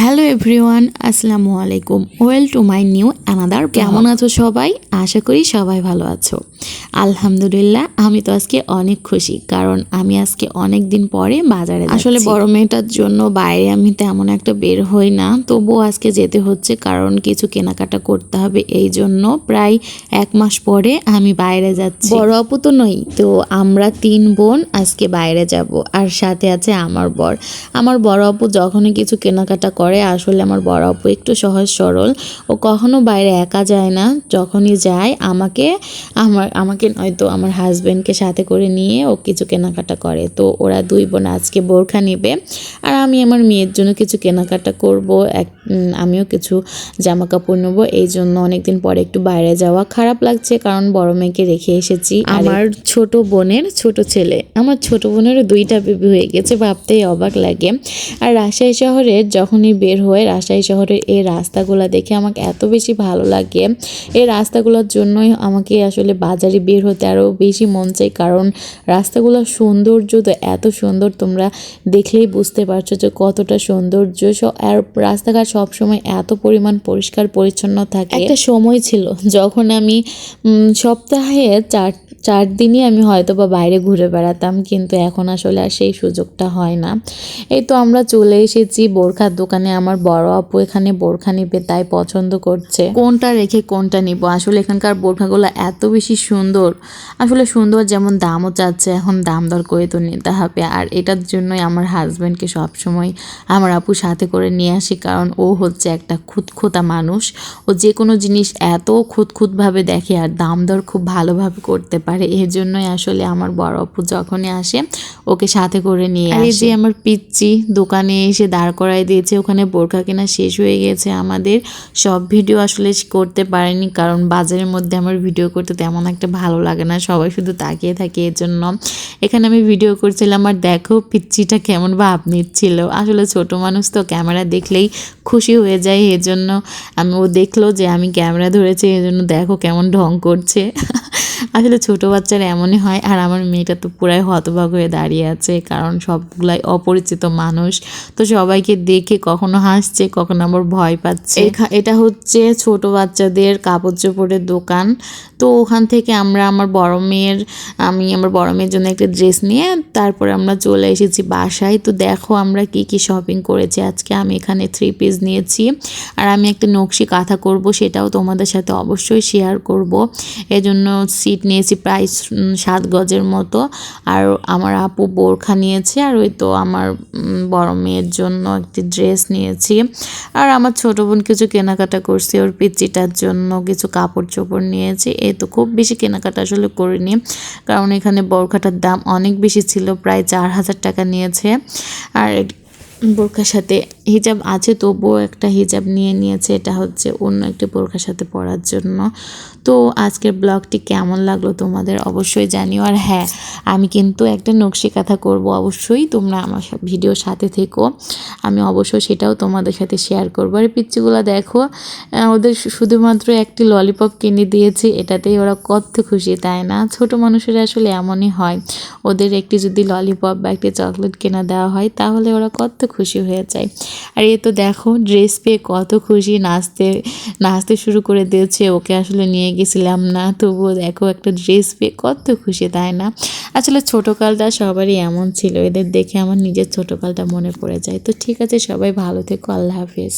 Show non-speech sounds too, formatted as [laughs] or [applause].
Hello everyone, আসসালামু আলাইকুম। Well to my new another, কেমন আছো সবাই? আশা করি সবাই ভালো আছো। আলহামদুলিল্লাহ আমি তো আজকে অনেক খুশি কারণ আমি আজকে অনেক দিন পরে বাজারে আসলে বড় মেয়েটার জন্য বাইরে আমি তেমন একটা বের হই না তবুও আজকে যেতে হচ্ছে কারণ কিছু কেনাকাটা করতে হবে এই জন্য প্রায় এক মাস পরে আমি বাইরে যাচ্ছি। বড় আপু তো নই তো আমরা তিন বোন আজকে বাইরে যাব আর সাথে আছে আমার বর। আমার বড় আপু যখনই কিছু কেনাকাটা করে আসলে আমার বড় আপু একটু সহজ সরল ও কখনো বাইরে একা যায় না যখনই যায় আমাকে আমার আমাকে নয়তো আমার হাজব্যান্ডকে সাথে করে নিয়ে ও কিছু কেনাকাটা করে। তো ওরা দুই বোন আজকে বোরখা নেবে। আর আমি আমার মেয়ের জন্য কিছু কেনাকাটা করব। এক আমিও কিছু জামা কাপড় নেব। এই জন্য অনেকদিন পরে একটু বাইরে যাওয়া খারাপ লাগছে। কারণ বড় মেয়েকে রেখে এসেছি। আমার ছোট বোনের ছোট ছেলে। আমার ছোট বোনেরও দুইটা বেবি হয়ে গেছে। ভাবতেই অবাক লাগে। আর রাজশাহী শহরের যখনই বের হয়ে, রাজশাহী শহরের এই রাস্তাগুলো দেখে আমাকে এত বেশি ভালো লাগে। এই রাস্তাগুলোর জন্যই আমাকে আসলে বাজারে বের হতে আরও বেশি মন চাই কারণ রাস্তাগুলো সৌন্দর্য তো এত সুন্দর, তোমরা দেখলেই বুঝতে পারছ যে কতটা সৌন্দর্য। আর রাস্তাঘাট সবসময় এত পরিমাণ পরিষ্কার পরিচ্ছন্ন থাকে। একটা সময় ছিল যখন আমি সপ্তাহে চার চার দিনই আমি হয়তো বা বাইরে ঘুরে বেড়াতাম, কিন্তু এখন আসলে আর সেই সুযোগটা হয় না। এই তো আমরা চলে এসেছি বোরখার দোকানে। আমার বড় আপু এখানে বোরখা নিবে, তাই পছন্দ করছে। কোনটা রেখে কোনটা নিব? আসলে এখানকার বোরখাগুলো এত বেশি সুন্দর। আসলে সুন্দর যেমন দামও চাচ্ছে, এখন দাম দর করে তো নিতে হবে। আর এটার জন্যই আমার হাজব্যান্ডকে সবসময় আমার আপু সাথে করে নিয়ে আসি, কারণ ও হচ্ছে একটা খুঁতখুঁতা মানুষ। ও যে কোনো জিনিস এত খুঁতখুঁতভাবে দেখে আর দাম দর খুব ভালোভাবে করতে পারে। এর জন্যই আসলে আমার বড় অপু যখনই আসে ওকে সাথে করে নিয়ে আসে। যে আমার পিচ্চি দোকানে এসে দাঁড় করাই দিয়েছে ওখানে বোরখা কেনা শেষ হয়ে গেছে। আমাদের সব ভিডিও আসলে করতে পারিনি কারণ বাজারের মধ্যে আমার ভিডিও করতে তেমন একটা ভালো লাগে না সবাই শুধু তাকিয়ে থাকে এর জন্য এখানে আমি ভিডিও করছিলাম আর দেখো পিচ্চিটা কেমন ভাব নিচ্ছিল আসলে ছোট মানুষ তো ক্যামেরা দেখলেই খুশি হয়ে যায় এর জন্য আমি ও দেখল যে আমি ক্যামেরা ধরেছি এই জন্য দেখো কেমন ঢং করছে। [laughs] আসলে ছোট বাচ্চারা এমনই হয়, আর আমার মেয়েটা তো পুরাই হতবাক হয়ে দাঁড়িয়ে আছে, কারণ সবগুলাই অপরিচিত মানুষ। তো সবাইকে দেখে কখনো হাসছে, কখনো আবার ভয় পাচ্ছে। এটা হচ্ছে ছোট বাচ্চাদের কাপড় চোপড়ের দোকান। তো ওখান থেকে আমরা আমার বড় মেয়ের, আমি আমার বড় মেয়ের জন্য একটা ড্রেস নিয়ে তারপরে আমরা চলে এসেছি বাসায়। তো দেখো আমরা কি কি শপিং করেছি, আজকে আমি এখানে থ্রি পিস নিয়েছি। আর আমি একটা নকশি কাঁথা করব, সেটাও তোমাদের সাথে অবশ্যই শেয়ার করব। এজন্য সিট নিয়েছি প্রায় সাত গজের মতো। আর আমার আপু বোরখা নিয়েছে, আর ওই তো আমার বড় মেয়ের জন্য একটি ড্রেস নিয়েছি। আর আমার ছোটো বোন কিছু কেনাকাটা করছি, ওর পিচিটার জন্য কিছু কাপড় চোপড় নিয়েছি। এই তো খুব বেশি কেনাকাটা আসলে করিনি, কারণ এখানে বোরখাটার দাম অনেক বেশি ছিল, প্রায় চার হাজার টাকা নিয়েছে। আর বোরখার সাথে হিজাব আছে, তবুও একটা হিজাব নিয়ে নিয়েছে। এটা হচ্ছে অন্য একটি বোরখার সাথে পরার জন্য। তো আজকের ব্লগটি কেমন লাগল তোমাদের অবশ্যই জানিও। আর হ্যাঁ আমি কিন্তু একটা নকশি কাঁথা করব। অবশ্যই তোমরা আমার ভিডিওর সাথে থেকো। আমি অবশ্যই সেটাও তোমাদের সাথে শেয়ার করব। আর পিচ্চিগুলো দেখো ওদের শুধুমাত্র একটি ললিপপ কিনে দিয়েছি, এটাতেই ওরা কত খুশি, তাই না? ছোট মানুষেরা আসলে এমনই হয়। ওদের একটি যদি ললিপপ বা একটি চকলেট কেনা দেওয়া হয়, তাহলে ওরা কত খুশি হয়ে যায়। আর এ তো দেখো ড্রেস পেয়ে কত খুশি, নাচতে নাচতে শুরু করে দিয়েছে। ওকে আসলে নিয়ে গেছিলাম না, তবুও দেখো একটা ড্রেস পেয়ে কত খুশি, তাই না? আসলে ছোটোকালটা সবারই এমন ছিল। এদের দেখে আমার নিজের ছোটোকালটা মনে পড়ে যায়। তো ঠিক আছে, সবাই ভালো থেকো, আল্লাহ হাফেজ।